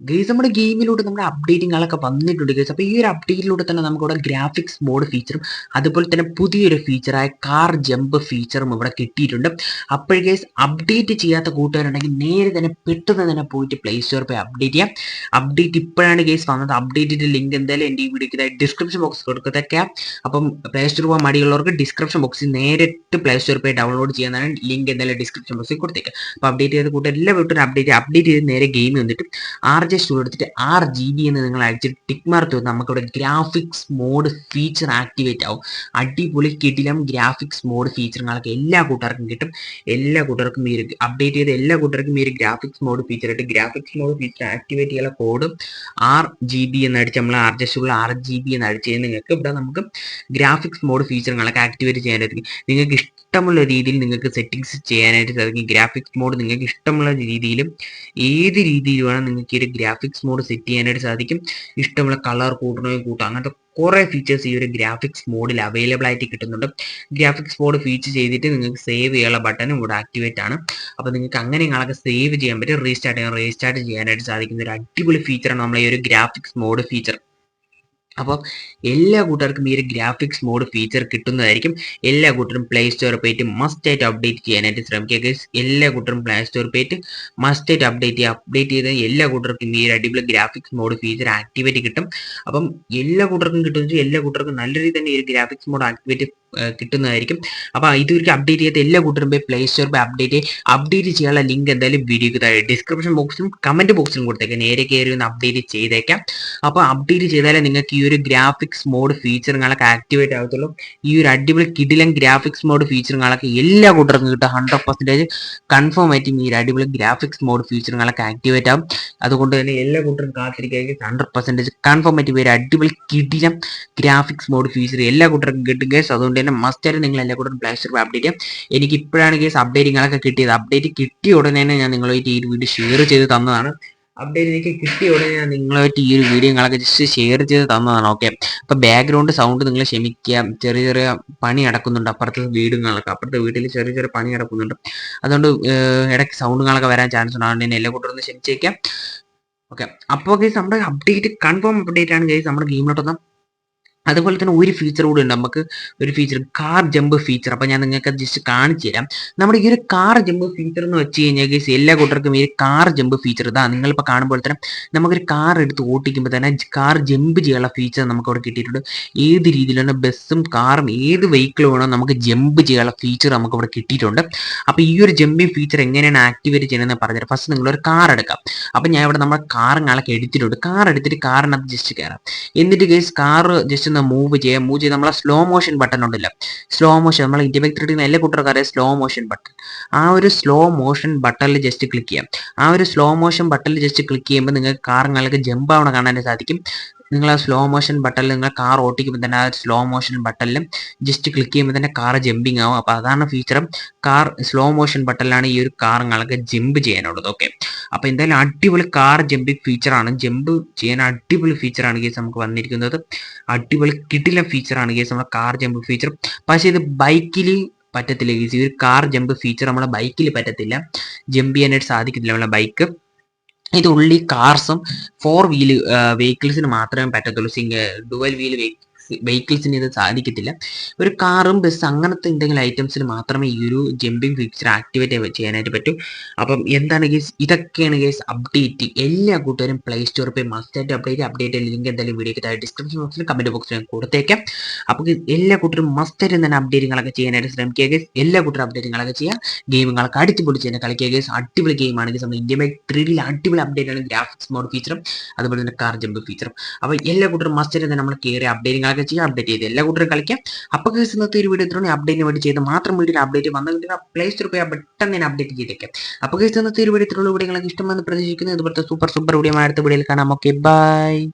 Guys നമ്മുടെ ഗെയിമിലൂടെ നമ്മുടെ അപ്ഡേറ്റിങ്ങുകളൊക്കെ വന്നിട്ടുണ്ട് ഗൈസ് അപ്പോൾ ഈ ഒരു അപ്ഡേറ്റിലൂടെ തന്നെ നമുക്ക് നമുക്കിവിടെ ഗ്രാഫിക്സ് മോഡ് ഫീച്ചറും അതുപോലെ തന്നെ പുതിയൊരു ഫീച്ചറായ കാർ ജമ്പ് ഫീച്ചറും ഇവിടെ കിട്ടിയിട്ടുണ്ട്. അപ്പോൾ ഗൈസ് അപ്ഡേറ്റ് ചെയ്യാത്ത കൂട്ടുകാരുണ്ടെങ്കിൽ നേരെ തന്നെ പെട്ടെന്ന് തന്നെ പോയിട്ട് പ്ലേ സ്റ്റോർ പോയി അപ്ഡേറ്റ് ചെയ്യാം. അപ്ഡേറ്റ് ഇപ്പോഴാണ് ഗൈസ് വന്നത്. അപ്ഡേറ്റിന്റെ ലിങ്ക് എന്തായാലും എന്റെ ഈ വീഡിയോക്ക് ഡിസ്ക്രിപ്ഷൻ ബോക്സ് കൊടുക്കത്തൊക്കെ അപ്പം പ്ലേ സ്റ്റോർ പോകാൻ മടിയുള്ളവർക്ക് ഡിസ്ക്രിപ്ഷൻ ബോക്സിൽ നേരിട്ട് പ്ലേ സ്റ്റോർ പോയി ഡൗൺലോഡ് ചെയ്യാനാണ് ലിങ്ക് എന്തായാലും ഡിസ്ക്രിപ്ഷൻ ബോക്സിൽ കൊടുത്തേക്കാം അപ്പോൾ അപ്ഡേറ്റ് ചെയ്ത കൂട്ടുകാർ എല്ലാ വീട്ടിലും അപ്ഡേറ്റ് അപ്ഡേറ്റ് ചെയ്ത് നേരെ ഗെയിം വന്നിട്ട് ആർ ജെ ടൂൾ എടുത്തിട്ട് ആർ ജി ബി എന്ന് നിങ്ങൾ അടിച്ചിട്ട് ടിക് മാർക്ക് വന്ന് നമുക്കിവിടെ ഗ്രാഫിക്സ് മോഡ് ഫീച്ചർ ആക്ടിവേറ്റ് ആവും. അടിപൊളി കിടിലം ഗ്രാഫിക്സ് മോഡ് ഫീച്ചറുകളൊക്കെ എല്ലാ കൂട്ടുകാർക്കും കിട്ടും. എല്ലാ കൂട്ടുകാർക്കും ഈ അപ്ഡേറ്റ് ചെയ്ത എല്ലാ കൂട്ടുകാർക്കും ഈ ഗ്രാഫിക്സ് മോഡ് ഫീച്ചർ ആയിട്ട് ഗ്രാഫിക്സ് മോഡ് ഫീച്ചർ ആക്ടിവേറ്റ് ചെയ്യാൻ കോഡ് ആർ ജി ബി എന്ന് അടിച്ച് നമ്മൾ R J R G B എന്ന് അടിച്ച് നിങ്ങൾക്ക് ഇവിടെ നമുക്ക് ഗ്രാഫിക്സ് മോഡ് ഫീച്ചറുകളൊക്കെ ആക്ടിവേറ്റ് ചെയ്യാനായിരിക്കും നിങ്ങൾക്ക് ഇഷ്ടമുള്ള രീതിയിൽ നിങ്ങൾക്ക് സെറ്റിങ്സ് ചെയ്യാനായിട്ട് സാധിക്കും. ഗ്രാഫിക്സ് മോഡ് നിങ്ങൾക്ക് ഇഷ്ടമുള്ള രീതിയിലും ഏത് രീതിയിലും വേണം നിങ്ങൾക്ക് ഈ ഒരു ഗ്രാഫിക്സ് മോഡ് സെറ്റ് ചെയ്യാനായിട്ട് സാധിക്കും. ഇഷ്ടമുള്ള കളർ കൂട്ടണമെങ്കിൽ കൂട്ടാം അങ്ങനത്തെ കുറേ ഫീച്ചേഴ്സ് ഈ ഒരു ഗ്രാഫിക്സ് മോഡിൽ അവൈലബിൾ ആയിട്ട് കിട്ടുന്നുണ്ട്. ഗ്രാഫിക്സ് മോഡ് ഫീച്ചർ ചെയ്തിട്ട് നിങ്ങൾക്ക് സേവ് ചെയ്യാനുള്ള ബട്ടനും ഇവിടെ ആക്ടിവേറ്റ് ആണ്. അപ്പോൾ നിങ്ങൾക്ക് അങ്ങനെ നിങ്ങളൊക്കെ സേവ് ചെയ്യാൻ പറ്റും. റീസ്റ്റാർട്ട് ചെയ്യാൻ റീസ്റ്റാർട്ട് ചെയ്യാനായിട്ട് സാധിക്കുന്ന ഒരു അടിപൊളി ഫീച്ചറാണ് നമ്മളെ ഈ ഒരു ഗ്രാഫിക്സ് മോഡ് ഫീച്ചർ അപ്പോൾ എല്ലാ കൂട്ടർക്കും ഈ ഒരു ഗ്രാഫിക്സ് മോഡ് ഫീച്ചർ കിട്ടുന്നതായിരിക്കും. എല്ലാ കൂട്ടരും പ്ലേ സ്റ്റോർ പോയിട്ട് മസ്റ്റ് ആയിട്ട് അപ്ഡേറ്റ് ചെയ്യാനായിട്ട് ശ്രമിക്കുക. എല്ലാ കൂട്ടരും പ്ലേ സ്റ്റോർ പോയിട്ട് മസ്റ്റ് ആയിട്ട് അപ്ഡേറ്റ് ചെയ്യുക അപ്ഡേറ്റ് ചെയ്ത എല്ലാ കൂട്ടർക്കും ഈ ഒരു അടിപൊളി ഗ്രാഫിക്സ് മോഡ് ഫീച്ചർ ആക്ടിവേറ്റ് കിട്ടും. അപ്പം എല്ലാ കൂട്ടർക്കും കിട്ടുന്ന എല്ലാ കൂട്ടർക്കും നല്ല രീതിയിൽ തന്നെ ഈ ഒരു ഗ്രാഫിക്സ് മോഡ് ആക്ടിവേറ്റ് കിട്ടുന്നതായിരിക്കും. അപ്പോൾ ഇതുവരെയ്ക്ക് അപ്ഡേറ്റ് ചെയ്യാത്ത എല്ലാ കൂട്ടരും പോയി പ്ലേ സ്റ്റോർ പോയി അപ്ഡേറ്റ് അപ്ഡേറ്റ് ചെയ്യാനുള്ള ലിങ്ക് എന്തായാലും വീഡിയോക്ക് താഴെ ഡിസ്ക്രിപ്ഷൻ ബോക്സിലും കമന്റ് ബോക്സിലും കൊടുത്തേക്കാം. നേരെ കയറി ഒന്ന് അപ്ഡേറ്റ് ചെയ്തേക്കാം. അപ്പോൾ അപ്ഡേറ്റ് ചെയ്താലേ നിങ്ങൾക്ക് ഒരു ഗ്രാഫിക്സ് മോഡ് ഫീച്ചറുകളൊക്കെ ആക്ടിവേറ്റ് ആകത്തുള്ളൂ ഈ ഒരു അടിപൊളി കിടിലൻ ഗ്രാഫിക്സ് മോഡ് ഫീച്ചറുകളൊക്കെ എല്ലാ കൂട്ടർക്കും കിട്ടും. ഹൺഡ്രഡ് പെർസെന്റേജ് കൺഫേം ആയിട്ടും ഈ ഒരു അടിപൊളി ഗ്രാഫിക്സ് മോഡ് ഫീച്ചറുകളൊക്കെ ആക്ടിവേറ്റ് ആവും. അതുകൊണ്ട് തന്നെ എല്ലാ കൂട്ടരും കാത്തിരിക്കുക ഹൺഡ്രഡ് പെർസെന്റേജ് കൺഫേം ആയിട്ട് ഈ ഒരു അടിപൊളി കിടിലം ഗ്രാഫിക്സ് മോഡ് ഫീച്ചർ എല്ലാ കൂട്ടർക്കും കിട്ടും കേസ് അതുകൊണ്ട് തന്നെ മസ്റ്റ് ആയിട്ട് നിങ്ങൾ എല്ലാ കൂട്ടരും പ്ലേ സ്റ്റോറിൽ അപ്ഡേറ്റ് ചെയ്യാം. എനിക്ക് ഇപ്പോഴാണ് കേസ് അപ്ഡേറ്റിങ്ങളൊക്കെ കിട്ടിയത്. അപ്ഡേറ്റ് കിട്ടിയ ഉടനെ തന്നെ ഞാൻ നിങ്ങളുമായിട്ട് ഈ വീഡിയോ ഷെയർ ചെയ്ത് തന്നതാണ്. അപ്ഡേറ്റ് എനിക്ക് കിട്ടിയ ഉടനെ ഞാൻ നിങ്ങളുമായിട്ട് ഈ ഒരു വീഡിയോ നിങ്ങളൊക്കെ ജസ്റ്റ് ഷെയർ ചെയ്ത് തന്നതാണ് ഓക്കെ അപ്പൊ ബാക്ക്ഗ്രൗണ്ട് സൗണ്ട് നിങ്ങൾ ക്ഷമിക്കുക. ചെറിയ ചെറിയ പണി നടക്കുന്നുണ്ട് അപ്പുറത്തെ വീടുകളൊക്കെ അപ്പുറത്തെ വീട്ടിൽ ചെറിയ ചെറിയ പണി നടക്കുന്നുണ്ട് അതുകൊണ്ട് ഇടയ്ക്ക് സൗണ്ടുകളൊക്കെ വരാൻ ചാൻസ് ഉണ്ട്. എന്നെ എല്ലാ കൂട്ടരും ഒന്ന് ക്ഷമിച്ചേക്കാം. ഓക്കെ അപ്പോൾ ഗൈസ് നമ്മുടെ അപ്ഡേറ്റ് കൺഫേം അപ്ഡേറ്റ് ആണ് ഗൈസ് നമ്മുടെ ഗെയിമിലോട്ടൊന്ന് അതുപോലെ തന്നെ ഒരു ഫീച്ചർ കൂടി ഉണ്ട്. നമുക്ക് ഒരു ഫീച്ചർ കാർ ജമ്പ് ഫീച്ചർ അപ്പോൾ ഞാൻ നിങ്ങൾക്ക് ജസ്റ്റ് കാണിച്ചു തരാം. നമ്മുടെ ഈ ഒരു കാർ ജമ്പ് ഫീച്ചർ എന്ന് വെച്ച് കഴിഞ്ഞാൽ എല്ലാ കൂട്ടർക്കും ഈ കാർ ജമ്പ് ഫീച്ചർ ഇതാ. നിങ്ങളിപ്പോൾ കാണുമ്പോൾ തന്നെ നമുക്കൊരു കാർ എടുത്ത് ഓട്ടിക്കുമ്പോൾ തന്നെ കാർ ജമ്പ് ചെയ്യാനുള്ള ഫീച്ചർ നമുക്ക് അവിടെ കിട്ടിയിട്ടുണ്ട്. ഏത് രീതിയിലാണ് ബസ്സും കാറും ഏത് വെഹിക്കിൾ വേണോ നമുക്ക് ജമ്പ് ചെയ്യാനുള്ള ഫീച്ചർ നമുക്ക് ഇവിടെ കിട്ടിയിട്ടുണ്ട്. അപ്പോൾ ഈ ഒരു ജമ്പിങ് ഫീച്ചർ എങ്ങനെയാണ് ആക്ടിവേറ്റ് ചെയ്യുന്നതെന്ന് പറഞ്ഞത് ഫസ്റ്റ് നിങ്ങൾ ഒരു കാർ എടുക്കാം. അപ്പോൾ ഞാൻ ഇവിടെ നമ്മുടെ കാറുകളൊക്കെ എടുത്തിട്ടുണ്ട്. കാർ എടുത്തിട്ട് കാറിനകത്ത് ജസ്റ്റ് കയറാം എന്നിട്ട് കേസ് കാർ ജസ്റ്റ് ഒന്ന് മൂവ് ചെയ്യാം. മൂവ് ചെയ്ത് നമ്മളെ സ്ലോ മോഷൻ ബട്ടൺ ഉണ്ടല്ല. സ്ലോ മോഷൻ നമ്മൾ ഇന്ത്യ ബൈക്ക് ത്രീ എല്ലാ കൂട്ടർക്കും സ്ലോ മോഷൻ ബട്ടൺ ആ ഒരു സ്ലോ മോഷൻ ബട്ടണിൽ ജസ്റ്റ് ക്ലിക്ക് ചെയ്യാം. ആ ഒരു സ്ലോ മോഷൻ ബട്ടണിൽ ജസ്റ്റ് ക്ലിക്ക് ചെയ്യുമ്പോൾ നിങ്ങൾക്ക് കാറുകൾക്ക് ജമ്പ് ആവണ കാണാൻ സാധിക്കും. നിങ്ങൾ ആ സ്ലോ മോഷൻ ബട്ടണിൽ നിങ്ങൾ കാർ ഓട്ടിക്കുമ്പോൾ തന്നെ ആ സ്ലോ മോഷൻ ബട്ടണിൽ ജസ്റ്റ് ക്ലിക്ക് ചെയ്യുമ്പോൾ തന്നെ കാർ ജമ്പിങ് ആവും. അപ്പോൾ അതാണ് ഫീച്ചറും കാർ സ്ലോ മോഷൻ ബട്ടണിലാണ് ഈ ഒരു കാർ നിങ്ങൾക്ക് ജമ്പ് ചെയ്യാനുള്ളത്. ഓക്കെ അപ്പോൾ എന്തായാലും അടിപൊളി കാർ ജമ്പിങ് ഫീച്ചറാണ് ജമ്പ് ചെയ്യാൻ അടിപൊളി ഫീച്ചറാണ് കേസ് നമുക്ക് വന്നിരിക്കുന്നത്. അടിപൊളി കിടിലം ഫീച്ചറാണ് കേസ് നമ്മുടെ കാർ ജമ്പ് ഫീച്ചർ പക്ഷേ ഇത് ബൈക്കിൽ പറ്റത്തില്ല ഈ ഒരു കാർ ജമ്പ് ഫീച്ചർ നമ്മുടെ ബൈക്കിൽ പറ്റത്തില്ല. ജമ്പ് ചെയ്യാനായിട്ട് സാധിക്കത്തില്ല നമ്മളെ ബൈക്ക് ഇത് ഉള്ളി കാർസും ഫോർ വീൽ വെഹിക്കിൾസിന് മാത്രമേ പറ്റത്തുള്ളൂ. സിംഗിൾ ഡുവൽ വീൽ വെഹിക്കിൾസിന് ഇത് സാധിക്കത്തില്ല. ഒരു കാറും ബസ് അങ്ങനത്തെ എന്തെങ്കിലും ഐറ്റംസിന് മാത്രമേ ഈ ഒരു ജമ്പിങ് ഫീച്ചർ ആക്ടിവേറ്റ് ചെയ്യാനായിട്ട് പറ്റൂ. അപ്പം എന്താണ് ഗേസ് ഇതൊക്കെയാണ് ഗേസ് അപ്ഡേറ്റ് എല്ലാ കൂട്ടുകാരും പ്ലേ സ്റ്റോറിൽ പോയി മസ്റ്റായിട്ട് അപ്ഡേറ്റ് അപ്ഡേറ്റ് ലിങ്ക് എന്തായാലും വീഡിയോ താഴെ ഡിസ്ക്രിപ്ഷൻ ബോക്സിലും കമന്റ് ബോക്സിലും കൊടുത്തേക്കാം. അപ്പോൾ എല്ലാ കൂട്ടരും മസ്റ്റായിട്ട് തന്നെ അപ്ഡേറ്റുകളൊക്കെ ചെയ്യാനായിട്ട് ശ്രമിക്കുക ഗേസ് എല്ലാ കൂട്ടരും അപ്ഡേറ്റുകളൊക്കെ ചെയ്യുക. ഗെയിമുകളൊക്കെ അടിച്ച് പൊളിച്ച് തന്നെ കളിക്കുക ഗേസ് അടിപൊളി ഗെയിമാണ് ഗേസ് നമ്മൾ ഇന്ത്യ ബൈക്ക് ത്രീഡിൽ അടിപൊളി അപ്ഡേറ്റ് ആണ് ഗ്രാഫിക്സ് മോഡ് ഫീച്ചറും അതുപോലെ തന്നെ കാർ ജമ്പ് ഫീച്ചറും അപ്പോൾ എല്ലാ കൂട്ടരും മസ്റ്റായിട്ട് തന്നെ നമ്മൾ കയറി അപ്ഡേറ്റുകളൊക്കെ ചെയ്യുക അപ്ഡേറ്റ് ചെയ്ത് എല്ലാ കൂട്ടരും കളിക്കാം. അപ്പോൾ കേസ് ഇന്നത്തെ ഒരു വീഡിയോ ഇത്രയും അപ്ഡേറ്റിന് വേണ്ടി ചെയ്ത് മാത്രം വീഡിയോ അപ്ഡേറ്റ് വന്നു കിട്ടുന്ന പ്ലേ സ്റ്റോർ പോയി പെട്ടെന്ന് തന്നെ അപ്ഡേറ്റ് ചെയ്തേക്കാം. അപ്പോൾ കേസ് ഇന്നത്തെ ഒരു വീഡിയോ ഇത്രയുള്ള. വീഡിയോ ഇഷ്ടമെന്ന് പ്രതീക്ഷിക്കുന്നത് ഇതുപോലത്തെ സൂപ്പർ സൂപ്പർ വീഡിയോ അടുത്ത വീഡിയോയിൽ കാണാം. Okay bye